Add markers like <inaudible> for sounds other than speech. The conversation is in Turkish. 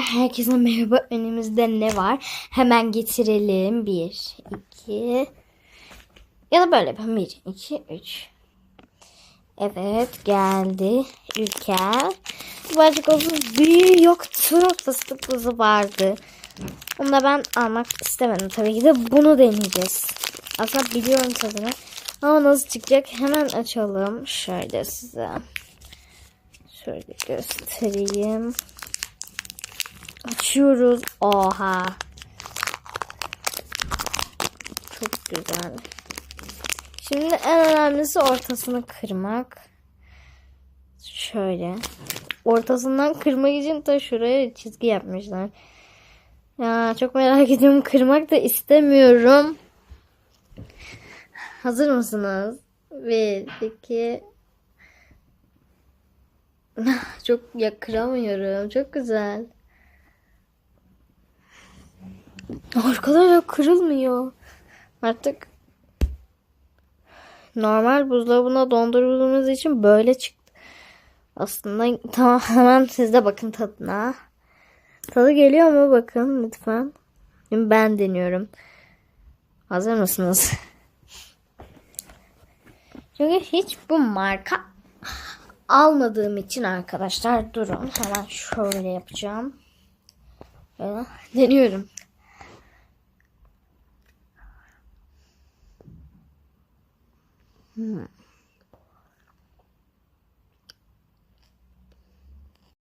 Herkese merhaba. Önümüzde ne var? Hemen getirelim. Bir, iki. Ya da böyle yapalım. Bir, iki, üç. Evet geldi. Ülker. Birazcık olsun büyüğü yoktu. Fıstıklısı vardı. Onu da ben almak istemedim. Tabii ki de bunu deneyeceğiz. Aslında biliyorum tadını. Ama nasıl çıkacak hemen açalım. Şöyle size. Şöyle göstereyim. Açıyoruz. Oha. Çok güzel. Şimdi en önemlisi ortasını kırmak. Şöyle. Ortasından kırmak için de şuraya çizgi yapmışlar. Ya çok merak ediyorum. Kırmak da istemiyorum. Hazır mısınız? Bir, iki. <laughs> Çok ya kıramıyorum. Çok güzel. Arkadaşlar kırılmıyor. Artık normal buzdolabına dondurduğumuz için böyle çıktı. Aslında tamam hemen siz de bakın tadına. Tadı geliyor mu bakın lütfen. Şimdi ben deniyorum. Hazır mısınız? Çünkü hiç bu marka almadığım için arkadaşlar durun. Hemen şöyle yapacağım. Böyle deniyorum. 嗯。